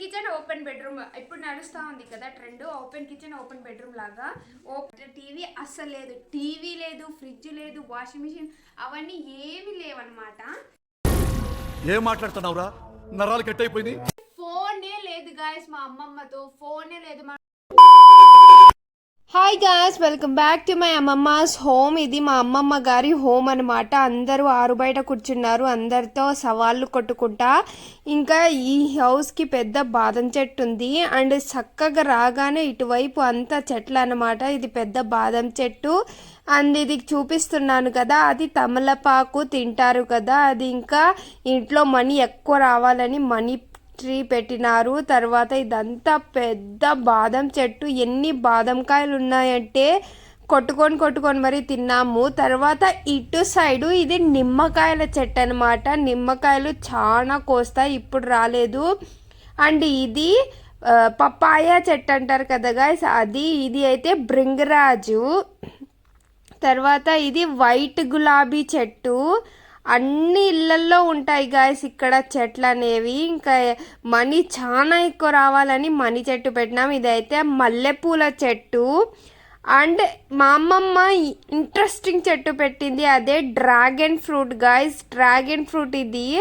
Kitchen open bedroom ఇప్పుడు నడుస్తూ ఉంది కదా trend open kitchen open bedroom లాగా. ఓపెన్ టీవీ అస్సలు లేదు. టీవీ లేదు ఫ్రిడ్జ్ లేదు వాషింగ్ మిషన్ అవన్నీ ఏమీ లేవన్నమాట. ఏం మాట్లాడుతున్నావురా? నరాలు కట్ అయిపోయింది ఫోనే లేదు గాయస్ మా అమ్మమ్మతో. ఫోనే లేదు మా hi guys welcome back to my అమ్మమ్మస్ home ఇది మా అమ్మమ్మ గారి హోమ్ అనమాట అందరూ ఆరు బయట కూర్చున్నారు. అందరితో సవాళ్ళు కొట్టుకుంటా. ఇంకా ఈ హౌస్కి పెద్ద బాదం చెట్టు ఉంది. అండ్ చక్కగా రాగానే ఇటువైపు అంతా చెట్లు అనమాట ఇది పెద్ద బాదం చెట్టు. అండ్ ఇది చూపిస్తున్నాను కదా అది తమలపాకు తింటారు కదా. అది ఇంకా ఇంట్లో మనీ ఎక్కువ రావాలని మనీ ట్రీ పెట్టినారు. తర్వాత ఇదంతా పెద్ద బాదం చెట్టు. ఎన్ని బాదం కాయలు ఉన్నాయంటే కొట్టుకొని కొట్టుకొని మరి తిన్నాము. తర్వాత ఇటు సైడు ఇది నిమ్మకాయల చెట్టు అనమాట నిమ్మకాయలు చాలా కోస్తాయి. ఇప్పుడు రాలేదు. అండ్ ఇది పప్పాయ చెట్టు అంటారు కదా గాయస్ అది ఇది అయితే భృంగరాజు తర్వాత ఇది వైట్ గులాబీ చెట్టు. అన్ని ఇళ్ళల్లో ఉంటాయి గాయస్ ఇక్కడ చెట్లు అనేవి ఇంకా మనీ చాలా ఎక్కువ రావాలని మనీ చెట్టు పెట్టినాం. ఇదైతే మల్లెపూల చెట్టు. అండ్ మా అమ్మమ్మ ఇంట్రెస్టింగ్ చెట్టు పెట్టింది. అదే dragon fruit guys dragon fruit ఇది.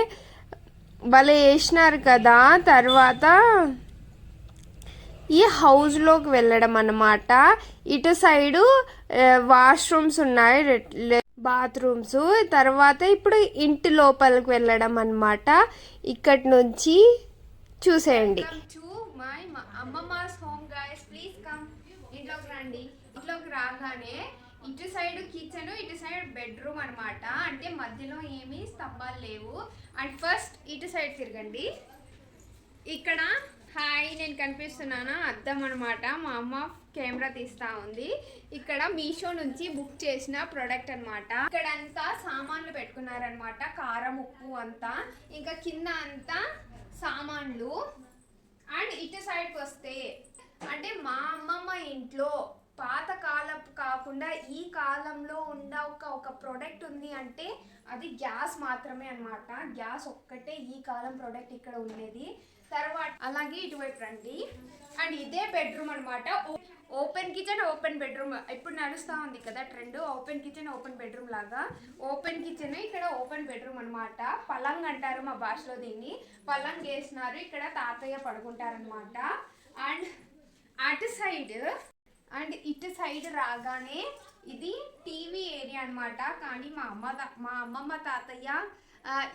భలే వేసినారు కదా. తర్వాత ఈ హౌస్లోకి వెళ్ళడం అన్నమాట ఇటు సైడు వాష్రూమ్స్ eh, ఉన్నాయి. బాత్రూమ్స్. తర్వాత ఇప్పుడు ఇంటి లోపలికి వెళ్ళడం అన్నమాట. ఇక్కడి నుంచి చూసేయండి. టు మై అమ్మమ్మస్ హోమ్ గాయస్ ప్లీజ్ కమ్ ఇంట్లోకి రండి. ఇంట్లోకి రాగానే ఇటు సైడ్ కిచెన్ ఇటు సైడ్ బెడ్రూమ్ అన్నమాట. అంటే మధ్యలో ఏమీ స్తంభాలు లేవు. అండ్ ఫస్ట్ ఇటు సైడ్ తిరగండి. ఇక్కడ హాయ్ నేను కనిపిస్తున్నాను? అద్దం అనమాట మా అమ్మ కెమెరా తీస్తా ఉంది. ఇక్కడ మీషో నుంచి బుక్ చేసిన ప్రోడక్ట్ అన్నమాట. ఇక్కడ అంతా సామాన్లు పెట్టుకున్నారనమాట కారం ఉప్పు అంతా. ఇంకా కింద అంతా సామాన్లు. అండ్ ఇటు సైడ్కి వస్తే అంటే మా అమ్మమ్మ ఇంట్లో పాత కాలపు కాకుండా ఈ కాలంలో ఉన్న ఒక ఒక ప్రోడక్ట్ ఉంది అంటే అది గ్యాస్ మాత్రమే అనమాట గ్యాస్ ఒక్కటే ఈ కాలం ప్రోడక్ట్ ఇక్కడ ఉండేది. తర్వాత అలాగే ఇటువైపు రండి. అండ్ ఇదే బెడ్రూమ్ అనమాట ఓపెన్ కిచెన్ ఓపెన్ బెడ్రూమ్ ఇప్పుడు నడుస్తూ ఉంది కదా trend open kitchen open bedroom లాగా. ఓపెన్ కిచెన్ ఇక్కడ ఓపెన్ బెడ్రూమ్ అనమాట పలంగ్ అంటారు మా భాషలో దీన్ని. పలంగ్ వేసినారు. ఇక్కడ తాతయ్య పడుకుంటారనమాట అండ్ అటు సైడ్ అండ్ ఇటు సైడ్ రాగానే ఇది టీవీ ఏరియా అన్నమాట. కానీ మా అమ్మ మా అమ్మమ్మ తాతయ్య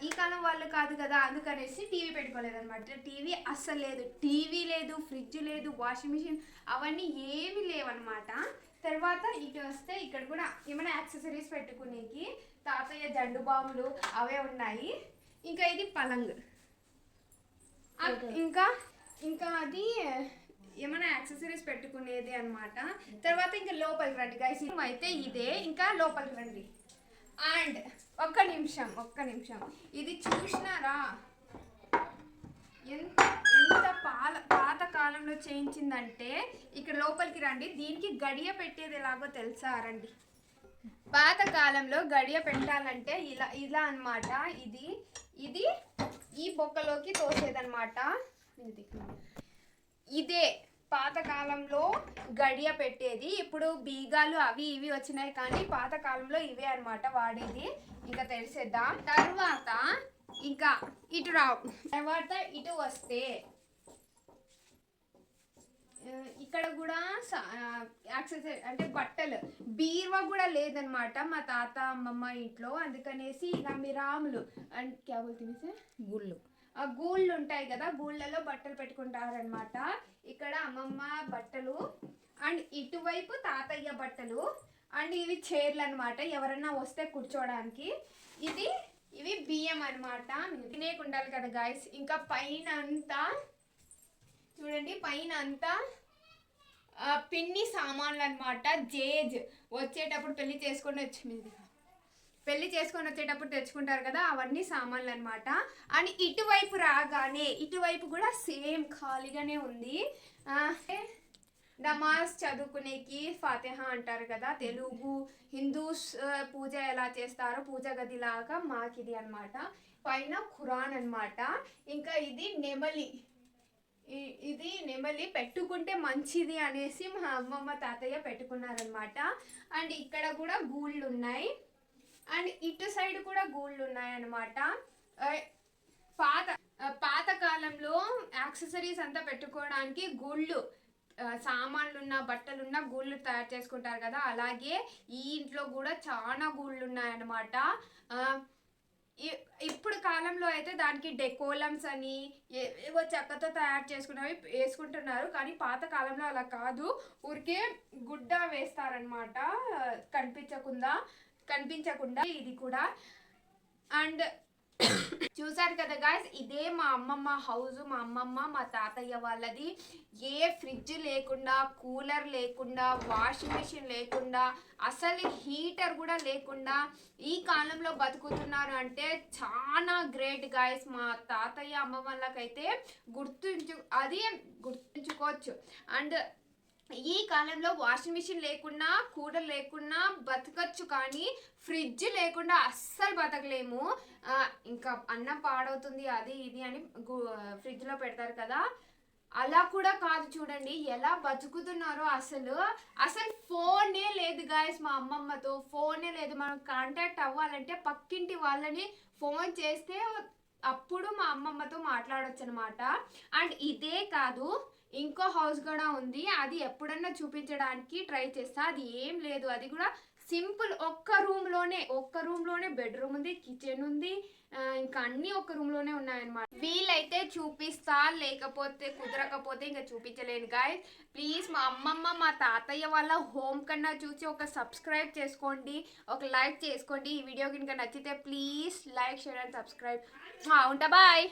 ఈ కాలం వాళ్ళు కాదు కదా అందుకనేసి టీవీ పెట్టుకోలేదు అనమాట టీవీ అస్సలు లేదు. టీవీ లేదు ఫ్రిడ్జ్ లేదు వాషింగ్ మిషన్ అవన్నీ ఏమీ లేవన్నమాట. తర్వాత ఇటు వస్తే ఇక్కడ కూడా ఏమైనా యాక్సెసరీస్ పెట్టుకునేకి తాతయ్య జండు బాములు అవే ఉన్నాయి. ఇంకా ఇది పలంగ్ ఇంకా ఇంకా అది ఏమైనా యాక్సెసరీస్ పెట్టుకునేది అనమాట తర్వాత ఇంకా లోపలికి రండి గైస్ అయితే ఇదే. ఇంకా లోపలికి రండి. అండ్ ఒక్క నిమిషం ఒక్క నిమిషం. ఇది చూసినారా? ఎంత ఎంత పాల పాత కాలంలో చేయించిందంటే ఇక్కడ లోపలికి రండి. దీనికి గడియ పెట్టేది ఎలాగో తెలుసా? రండి. పాత కాలంలో గడియ పెట్టాలంటే ఇలా ఇలా అన్నమాట. ఇది ఇది ఈ బొక్కలోకి తోసేదనమాట ఇది. ఇదే. పాతకాలంలో గడియ పెట్టేది. ఇప్పుడు బీగాలు అవి ఇవి వచ్చినాయి కానీ పాతకాలంలో ఇవే అనమాట వాడేది. ఇంకా తెలిసేద్దాం. తర్వాత ఇంకా ఇటు రావు తర్వాత ఇటు వస్తే ఇక్కడ కూడా యాక్సెసరీ అంటే బట్టలు. బీరువా కూడా లేదనమాట మా తాత అమ్మమ్మ ఇంట్లో. అందుకనేసి ఇలా మిరాములు అండ్ క్యా బోల్తే గుళ్ళు. గూళ్ళు ఉంటాయి కదా గూళ్ళలో బట్టలు పెట్టుకుంటారనమాట ఇక్కడ అమ్మమ్మ బట్టలు అండ్ ఇటువైపు తాతయ్య బట్టలు అండ్ ఇవి చైర్లు అనమాట ఎవరైనా వస్తే కూర్చోవడానికి ఇది ఇవి బియ్యం అనమాట తినేకి ఉండాలి కదా గాయస్ ఇంకా పైన అంతా చూడండి పైన అంతా పిన్ని సామాన్లు అనమాట జేజ్. వచ్చేటప్పుడు పెళ్ళి చేసుకొని వచ్చి పెళ్ళి చేసుకొని వచ్చేటప్పుడు తెచ్చుకుంటారు కదా అవన్నీ సామాన్లు అనమాట అండ్ ఇటువైపు రాగానే ఇటువైపు కూడా సేమ్ ఖాళీగానే ఉంది. నమాజ్ చదువుకునేకి ఫాతిహా అంటారు కదా తెలుగు హిందూస్ పూజ ఎలా చేస్తారో పూజ గది లాగా ఇది అన్నమాట. పైన ఖురాన్ అనమాట ఇంకా ఇది నెమలి. ఇది నెమలి పెట్టుకుంటే మంచిది అనేసి మా అమ్మమ్మ తాతయ్య పెట్టుకున్నారనమాట అండ్ ఇక్కడ కూడా గూళ్ళు ఉన్నాయి అండ్ ఇటు సైడ్ కూడా గూళ్ళు ఉన్నాయన్నమాట పాత పాత కాలంలో యాక్సెసరీస్ అంతా పెట్టుకోవడానికి గూళ్ళు ఆ, సామాన్లున్న బట్టలున్న గూళ్ళు తయారు చేసుకుంటారు కదా. అలాగే ఈ ఇంట్లో కూడా చాలా గూళ్ళు ఉన్నాయన్నమాట ఇప్పుడు కాలంలో అయితే దానికి డెకోలమ్స్ అని ఏవో చెక్కతో తయారు చేసుకున్నవి వేసుకుంటున్నారు. కానీ పాత కాలంలో అలా కాదు. ఊరికే గుడ్డ వేస్తారనమాట కనిపించకుండా. కనిపించకుండా ఇది కూడా. అండ్ చూసారు కదా గాయస్ ఇదే మా అమ్మమ్మ హౌస్ మా అమ్మమ్మ మా తాతయ్య వాళ్ళది. ఏ ఫ్రిడ్జ్ లేకుండా కూలర్ లేకుండా వాషింగ్ మెషిన్ లేకుండా అసలు హీటర్ కూడా లేకుండా ఈ కాలంలో బతుకుతున్నారు అంటే చాలా గ్రేట్ గాయస్ మా తాతయ్య అమ్మ వాళ్ళకైతే గుర్తుంచు అది గుర్తుంచుకోవచ్చు. అండ్ ఈ కాలంలో వాషింగ్ మిషన్ లేకున్నా కూలర్ లేకున్నా బతకచ్చు కానీ ఫ్రిడ్జ్ లేకుండా అస్సలు బతకలేము. ఇంకా అన్నం పాడవుతుంది అది ఇది అని ఫ్రిడ్జ్లో పెడతారు కదా. అలా కూడా కాదు చూడండి ఎలా బతుకుతున్నారో అసలు. అసలు ఫోనే లేదు గాయస్ మా అమ్మమ్మతో ఫోనే లేదు. మనం కాంటాక్ట్ అవ్వాలంటే పక్కింటి వాళ్ళని ఫోన్ చేస్తే అప్పుడు మా అమ్మమ్మతో మాట్లాడొచ్చు అనమాట అండ్ ఇదే కాదు ఇంకో హౌస్ కూడా ఉంది. అది ఎప్పుడన్నా చూపించడానికి ట్రై చేస్తా. అది ఏం లేదు. అది కూడా సింపుల్ ఒక్క రూమ్లోనే ఒక్క రూమ్లోనే బెడ్రూమ్ ఉంది కిచెన్ ఉంది. ఇంకా అన్ని ఒక్క రూమ్లోనే ఉన్నాయన్నమాట. వీలైతే చూపిస్తా లేకపోతే కుదరకపోతే ఇంకా చూపించలేను గాయ్ ప్లీజ్ మా అమ్మమ్మ మా తాతయ్య వాళ్ళ హోమ్ కన్నా చూసి ఒక సబ్స్క్రైబ్ చేసుకోండి. ఒక లైక్ చేసుకోండి. ఈ వీడియో కనుక నచ్చితే please like share and subscribe ఉంటా బాయ్